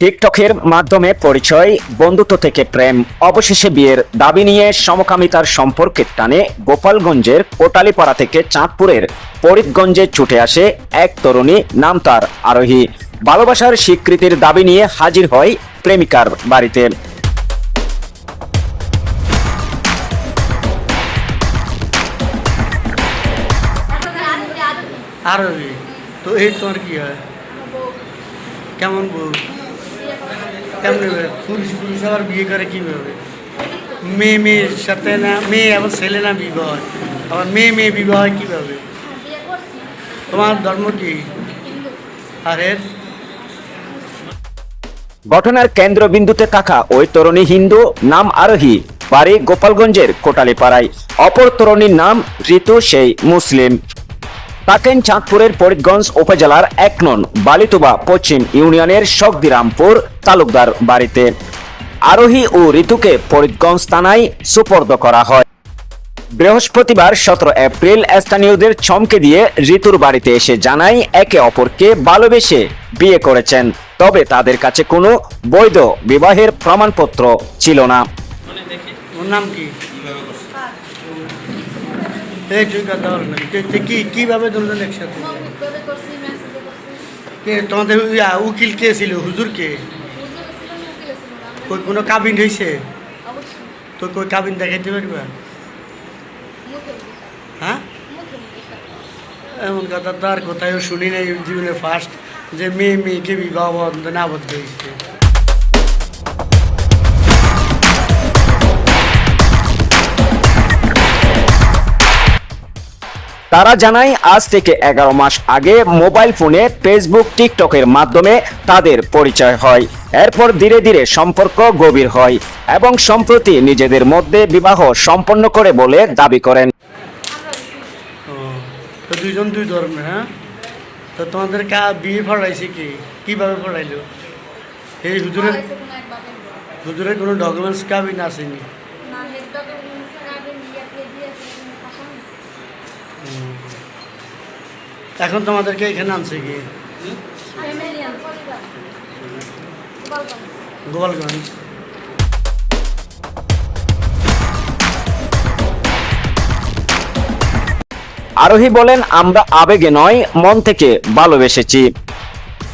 টিকটকের মাধ্যমে পরিচয়, বন্ধুত্ব থেকে প্রেম, অবশেষে বিয়ের দাবি নিয়ে সমকামিতার সম্পর্কের টানে গোপালগঞ্জের কোটালিপাড়া থেকে চাঁদপুরের ফরিদগঞ্জে ছুটে আসে এক তরুণী, নাম তার আরোহী। ভালোবাসার স্বীকৃতির দাবি নিয়ে হাজির হয় প্রেমিকার বাড়িতে। তো এই কি হয়? কেমন বউ? কেমন আবার বিয়ে করে কীভাবে? মেয়ে মেয়ের সাথে না, মেয়ে আবার ছেলে না বিবাহ আবার মেয়ে মেয়ে বিবাহ কীভাবে? তোমার ধর্ম কি? আর এর? ঘটনার কেন্দ্রবিন্দুতে থাকা ওই তরুণী হিন্দু, নাম আরোহী, বাড়ি গোপালগঞ্জের কোটালিপাড়ায়। অপর তরুণীর নাম ঋতু, সেই মুসলিম। থাকেন চাঁদপুরের ফরিদগঞ্জ উপজেলার এক নন বালিতুবা পশ্চিম ইউনিয়নের শকদিরামপুর তালুকদার বাড়িতে আরোহী ও ঋতুকে ফরিদগঞ্জ থানায় সুপর্দ করা হয়। বৃহস্পতিবার সতেরো এপ্রিল স্থানীয়দের চমকে দিয়ে ঋতুর বাড়িতে এসে জানায় একে অপরকে ভালোবেসে বিয়ে করেছেন, তবে তাদের কাছে কোনো বৈধ বিবাহের প্রমাণপত্র ছিল না। ওর নাম কি? এই তুই কথা বল না কে- কীভাবে একসাথে? তোমাদের উকিল কে ছিল? হুজুর কে? কই কোনো কাবিন হয়েছে তো কই কাবিন দেখাইতে পারবা? হ্যাঁ। এমন কথা তো আর কোথাও শুনি নাই জীবনে ফার্স্ট যে মেয়ে মেয়েকে বিবাহ বন্ধনে আবদ্ধ হয়েছে তারা জানায় আজ থেকে এগারো মাস আগে মোবাইল ফোনে ফেসবুক টিকটকের মাধ্যমে তাদের পরিচয় হয়। এরপর ধীরে ধীরে সম্পর্ক গভীর হয় এবং সম্প্রতি নিজেদের মধ্যে বিবাহ সম্পন্ন করে বলে দাবি করেন। দুইজন দুই ধর্মের হ্যাঁ? তো তোমাদের কা বিয়ে পড়াইছে কি? কীভাবে পড়াইলো এই হুজুরের। হুজুরের কোনো ডকুমেন্টস কাবিন আসেনি না হেড ডকুমেন্টস কাবিন দিয়ে দিয়ে দিয়েছে কিন্তু পাঠানো এখন তোমাদেরকে এখানে আনছে কি? গোপালগঞ্জ। আরোহী বলেন, আমরা আবেগে নয়, মন থেকে ভালোবেসেছি।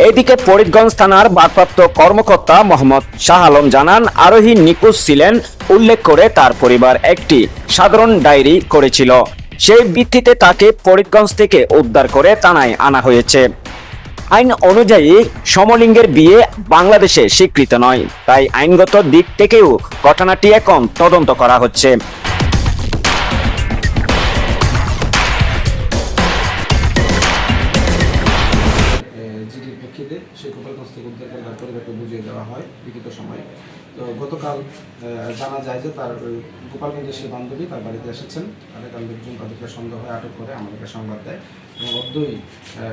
এদিকে ফরিদগঞ্জ থানার ভারপ্রাপ্ত কর্মকর্তা মোহাম্মদ শাহ আলম জানান, আরোহী নিখোঁজ ছিলেন, উল্লেখ করে তার পরিবার একটি সাধারণ ডায়েরি করেছিল। সেই ভিত্তিতে তাকে ফরিদগঞ্জ থেকে উদ্ধার করে থানায় আনা হয়েছে। আইন অনুযায়ী সমলিঙ্গের বিয়ে বাংলাদেশে স্বীকৃত নয়। তাই আইনগত দিক থেকেও ঘটনাটি এখন তদন্ত করা হচ্ছে। প্রেক্ষিতে সেই গোপালগঞ্জ থেকে উদ্ধার করে তার পরিবারকে বুঝিয়ে দেওয়া হয় লিখিত সময়। তো গতকাল জানা যায় যে তার গোপালগঞ্জের সেই বান্ধবী তার বাড়িতে এসেছেন। তাদেরকে লোকজন তাদেরকে সন্দেহ হয়, আটক করে আমাদেরকে সংবাদ দেয় এবং অদ্যই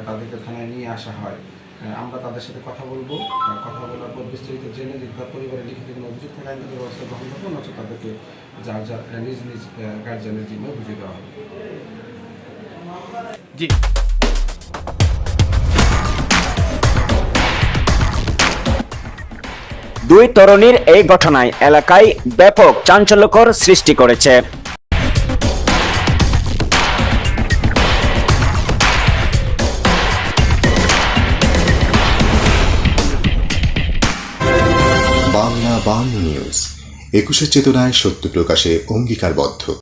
তাদেরকে থানায় নিয়ে আসা হয়। আমরা তাদের সাথে কথা বলব। কথা বলার পর বিস্তারিত জেনে যে তার পরিবারের লিখিত কোনো অভিযোগ থাকে আইনগত ব্যবস্থা গ্রহণ করব নচেত তাদেরকে যার যার নিজ নিজ গার্জেনের জিম্মায় বুঝিয়ে দেওয়া হবে। জি। দুই তরুণীর এই ঘটনায় এলাকায় ব্যাপক চাঞ্চল্যকর সৃষ্টি করেছে। বাংলা বাংলা নিউজ একুশের চেতনায় সত্য প্রকাশে অঙ্গীকারবদ্ধ।